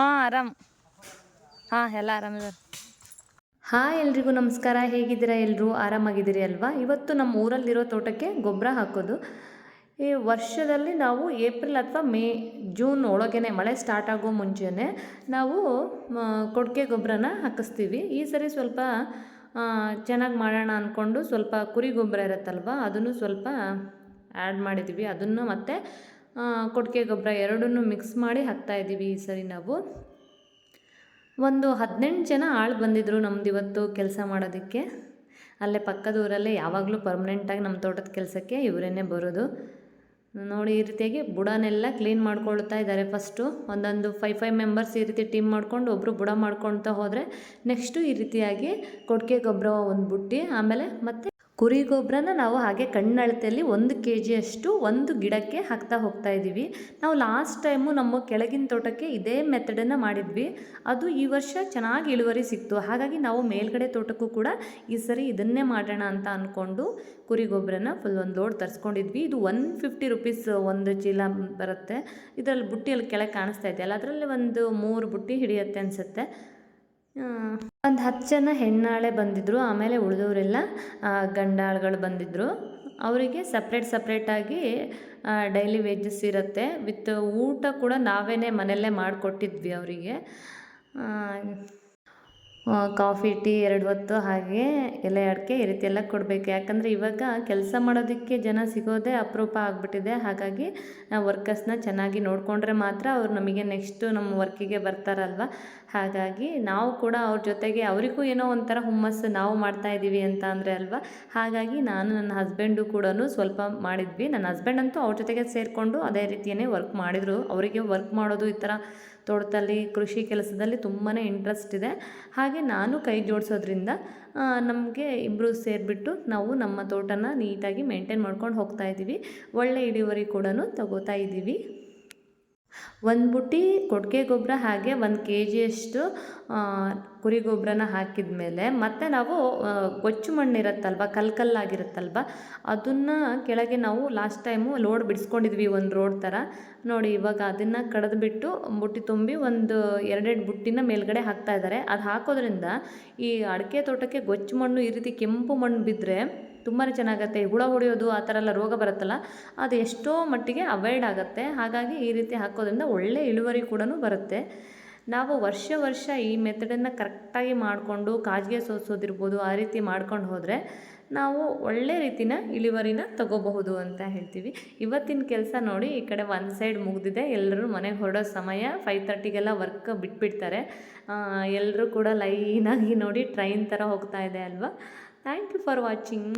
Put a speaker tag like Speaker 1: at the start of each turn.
Speaker 1: ಹಾಂ, ಆರಾಮ್. ಹಾಂ, ಎಲ್ಲ ಆರಾಮಿದ್ದಾರೆ ಹಾಯ್ ಎಲ್ರಿಗೂ ನಮಸ್ಕಾರ. ಹೇಗಿದ್ದೀರಾ ಎಲ್ಲರೂ ಆರಾಮಾಗಿದ್ದೀರಿ ಅಲ್ವಾ? ಇವತ್ತು ನಮ್ಮ ಊರಲ್ಲಿರೋ ತೋಟಕ್ಕೆ ಗೊಬ್ಬರ ಹಾಕೋದು. ಈ ವರ್ಷದಲ್ಲಿ ನಾವು ಏಪ್ರಿಲ್ ಅಥವಾ ಮೇ, ಜೂನ್ ಒಳಗೇನೆ, ಮಳೆ ಸ್ಟಾರ್ಟ್ ಆಗೋ ಮುಂಚೆನೇ ನಾವು ಕೊಡ್ಕೆ ಗೊಬ್ಬರನ ಹಾಕಿಸ್ತೀವಿ. ಈ ಸರಿ ಸ್ವಲ್ಪ ಚೆನ್ನಾಗಿ ಮಾಡೋಣ ಅಂದ್ಕೊಂಡು ಸ್ವಲ್ಪ ಕುರಿ ಗೊಬ್ಬರ ಇರುತ್ತಲ್ವ, ಅದನ್ನು ಸ್ವಲ್ಪ ಆ್ಯಡ್ ಮಾಡಿದ್ದೀವಿ. ಅದನ್ನು ಮತ್ತು ಕೊಟ್ಟಿಗೆ ಗೊಬ್ಬರ ಎರಡನ್ನೂ ಮಿಕ್ಸ್ ಮಾಡಿ ಹಾಕ್ತಾ ಇದ್ದೀವಿ ಈ ಸರಿ ನಾವು. ಒಂದು ಹದಿನೆಂಟು ಜನ ಆಳು ಬಂದಿದ್ದರು ನಮ್ದು ಇವತ್ತು ಕೆಲಸ ಮಾಡೋದಕ್ಕೆ. ಅಲ್ಲೇ ಪಕ್ಕದ ಊರಲ್ಲೇ ಯಾವಾಗಲೂ ಪರ್ಮನೆಂಟಾಗಿ ನಮ್ಮ ತೋಟದ ಕೆಲಸಕ್ಕೆ ಇವರೇನೆ ಬರೋದು. ನೋಡಿ, ಈ ರೀತಿಯಾಗಿ ಬುಡನೆಲ್ಲ ಕ್ಲೀನ್ ಮಾಡ್ಕೊಳ್ತಾ ಇದ್ದಾರೆ ಫಸ್ಟು ಒಂದೊಂದು ಫೈವ್ ಫೈವ್ ಮೆಂಬರ್ಸ್ ಈ ರೀತಿ ಟೀಮ್ ಮಾಡ್ಕೊಂಡು ಒಬ್ಬರು ಬುಡ ಮಾಡ್ಕೊಳ್ತಾ ಹೋದರೆ ನೆಕ್ಸ್ಟು ಈ ರೀತಿಯಾಗಿ ಕೊಟ್ಟಿಗೆ ಗೊಬ್ಬರ ಒಂದು ಬುಟ್ಟಿ, ಆಮೇಲೆ ಮತ್ತು ಕುರಿ ಗೊಬ್ಬರನ ನಾವು ಹಾಗೆ ಕಣ್ಣಳತೆಯಲ್ಲಿ ಒಂದು ಕೆ ಜಿಯಷ್ಟು ಒಂದು ಗಿಡಕ್ಕೆ ಹಾಕ್ತಾ ಹೋಗ್ತಾ ಇದ್ದೀವಿ. ನಾವು ಲಾಸ್ಟ್ ಟೈಮು ನಮ್ಮ ಕೆಳಗಿನ ತೋಟಕ್ಕೆ ಇದೇ ಮೆಥಡನ್ನು ಮಾಡಿದ್ವಿ. ಅದು ಈ ವರ್ಷ ಚೆನ್ನಾಗಿ ಇಳುವರಿ ಸಿಕ್ತು. ಹಾಗಾಗಿ ನಾವು ಮೇಲ್ಗಡೆ ತೋಟಕ್ಕೂ ಕೂಡ ಈ ಸರಿ ಇದನ್ನೇ ಮಾಡೋಣ ಅಂತ ಅಂದ್ಕೊಂಡು ಕುರಿ ಗೊಬ್ಬರನ ಫುಲ್ ಒಂದು ಲೋಡ್ ತರಿಸ್ಕೊಂಡಿದ್ವಿ. ಇದು ಒನ್ ಫಿಫ್ಟಿ ರುಪೀಸ್ ಒಂದು ಚೀಲ ಬರುತ್ತೆ. ಇದರಲ್ಲಿ ಬುಟ್ಟಿಯಲ್ಲಿ ಕೆಳಗೆ ಕಾಣಿಸ್ತಾ ಇದೆಯಲ್ಲ ಅದರಲ್ಲಿ ಒಂದು ಮೂರು ಬುಟ್ಟಿ ಹಿಡಿಯುತ್ತೆ ಅನಿಸುತ್ತೆ. ಒಂದು ಹತ್ತು ಜನ ಹೆಣ್ಣಾಳೆ ಬಂದಿದ್ದರು ಆಮೇಲೆ ಉಳಿದವರೆಲ್ಲ ಗಂಡಾಳುಗಳು ಬಂದಿದ್ದರು ಅವರಿಗೆ ಸಪ್ರೇಟ್ ಸಪ್ರೇಟಾಗಿ ಡೈಲಿ ವೇಜಸ್ ಇರುತ್ತೆ. ವಿತ್ ಊಟ ಕೂಡ ನಾವೇ ಮನೆಯಲ್ಲೇ ಮಾಡಿಕೊಟ್ಟಿದ್ವಿ ಅವರಿಗೆ. ಕಾಫಿ, ಟೀ ಎರಡು ಹೊತ್ತು ಹಾಗೆ ಎಲೆ ಅಡಿಕೆ ಈ ರೀತಿ ಎಲ್ಲ ಕೊಡಬೇಕು. ಯಾಕಂದರೆ ಇವಾಗ ಕೆಲಸ ಮಾಡೋದಕ್ಕೆ ಜನ ಸಿಗೋದೇ ಅಪರೂಪ ಆಗಿಬಿಟ್ಟಿದೆ. ಹಾಗಾಗಿ ನಾವು ವರ್ಕರ್ಸ್ನ ಚೆನ್ನಾಗಿ ನೋಡಿಕೊಂಡ್ರೆ ಮಾತ್ರ ಅವ್ರು ನಮಗೆ ನೆಕ್ಸ್ಟು ನಮ್ಮ ವರ್ಕಿಗೆ ಬರ್ತಾರಲ್ವ? ಹಾಗಾಗಿ ನಾವು ಕೂಡ ಅವ್ರ ಜೊತೆಗೆ ಅವರಿಗೂ ಏನೋ ಒಂಥರ ಹುಮ್ಮಸ್ಸು ನಾವು ಮಾಡ್ತಾ ಇದ್ದೀವಿ ಅಂತ ಅಂದರೆ ಅಲ್ವಾ? ಹಾಗಾಗಿ ನಾನು ನನ್ನ ಹಸ್ಬೆಂಡು ಕೂಡ ಸ್ವಲ್ಪ ಮಾಡಿದ್ವಿ. ನನ್ನ ಹಸ್ಬೆಂಡ್ ಅಂತೂ ಅವ್ರ ಜೊತೆಗೆ ಸೇರಿಕೊಂಡು ಅದೇ ರೀತಿಯೇ ವರ್ಕ್ ಮಾಡಿದರು. ಅವರಿಗೆ ವರ್ಕ್ ಮಾಡೋದು ಈ ಥರ ತೋಟದಲ್ಲಿ, ಕೃಷಿ ಕೆಲಸದಲ್ಲಿ ತುಂಬಾ ಇಂಟ್ರೆಸ್ಟ್ ಇದೆ. ಹಾಗೆ ನಾನು ಕೈ ಜೋಡಿಸೋದ್ರಿಂದ ನಮಗೆ ಇಬ್ಬರು ಸೇರಿಬಿಟ್ಟು ನಾವು ನಮ್ಮ ತೋಟನ ನೀಟಾಗಿ ಮೇಂಟೈನ್ ಮಾಡ್ಕೊಂಡು ಹೋಗ್ತಾ ಇದ್ದೀವಿ ಒಳ್ಳೆ ಇಳುವರಿ ಕೂಡ ತಗೋತಾ ಇದ್ದೀವಿ ಒಂದು ಬುಟ್ಟಿ ಕೊಟ್ಟಿಗೆ ಗೊಬ್ಬರ ಹಾಗೆ ಒಂದು ಕೆ ಜಿಯಷ್ಟು ಕುರಿ ಗೊಬ್ಬರನ ಹಾಕಿದ ಮೇಲೆ ಮತ್ತೆ ನಾವು ಗೊಚ್ಚು ಮಣ್ಣು ಇರುತ್ತಲ್ವ ಅದನ್ನು ಕೆಳಗೆ ನಾವು ಲಾಸ್ಟ್ ಟೈಮು ಲೋಡ್ ಬಿಡಿಸ್ಕೊಂಡಿದ್ವಿ ಒಂದು ರೋಡ್ ಥರ ನೋಡಿ ಇವಾಗ ಅದನ್ನು ಕಡಿದ್ಬಿಟ್ಟು ಬುಟ್ಟಿ ತುಂಬಿ ಒಂದು ಎರಡೆರಡು ಬುಟ್ಟಿನ ಮೇಲ್ಗಡೆ ಹಾಕ್ತಾ ಇದ್ದಾರೆ ಅದು ಹಾಕೋದ್ರಿಂದ ಈ ಅಡಿಕೆ ತೋಟಕ್ಕೆ ಗೊಚ್ಚು ಮಣ್ಣು ಈ ರೀತಿ ಕೆಂಪು ಮಣ್ಣು ಬಿದ್ದರೆ ತುಂಬಾ ಚೆನ್ನಾಗತ್ತೆ. ಹುಳ ಹೊಡೆಯೋದು ಆ ಥರ ಎಲ್ಲ ರೋಗ ಬರುತ್ತಲ್ಲ, ಅದು ಎಷ್ಟೋ ಮಟ್ಟಿಗೆ ಅವಾಯ್ಡ್ ಆಗುತ್ತೆ. ಹಾಗಾಗಿ ಈ ರೀತಿ ಹಾಕೋದ್ರಿಂದ ಒಳ್ಳೆ ಇಳುವರಿ ಕೂಡ ಬರುತ್ತೆ. ನಾವು ವರ್ಷ ವರ್ಷ ಈ ಮೆಥಡನ್ನು ಕರೆಕ್ಟಾಗಿ ಮಾಡಿಕೊಂಡು ಕಾಜಿಗೆ ಸೋಸೋದಿರ್ಬೋದು, ಆ ರೀತಿ ಮಾಡ್ಕೊಂಡು ಹೋದರೆ ನಾವು ಒಳ್ಳೆ ರೀತಿನ ಇಳುವರಿನ ತಗೋಬಹುದು ಅಂತ ಹೇಳ್ತೀವಿ. ಇವತ್ತಿನ ಕೆಲಸ ನೋಡಿ, ಈ ಕಡೆ ಒಂದು ಸೈಡ್ ಮುಗಿದಿದೆ. ಎಲ್ಲರೂ ಮನೆಗೆ ಹೊರಡೋ ಸಮಯ ಫೈವ್ ತರ್ಟಿಗೆಲ್ಲ ವರ್ಕ್ ಬಿಟ್ಬಿಡ್ತಾರೆ. ಎಲ್ಲರೂ ಕೂಡ ಲೈನಾಗಿ ನೋಡಿ ಟ್ರೈನ್ ಥರ ಹೋಗ್ತಾ ಇದೆ ಅಲ್ವಾ? Thank you for watching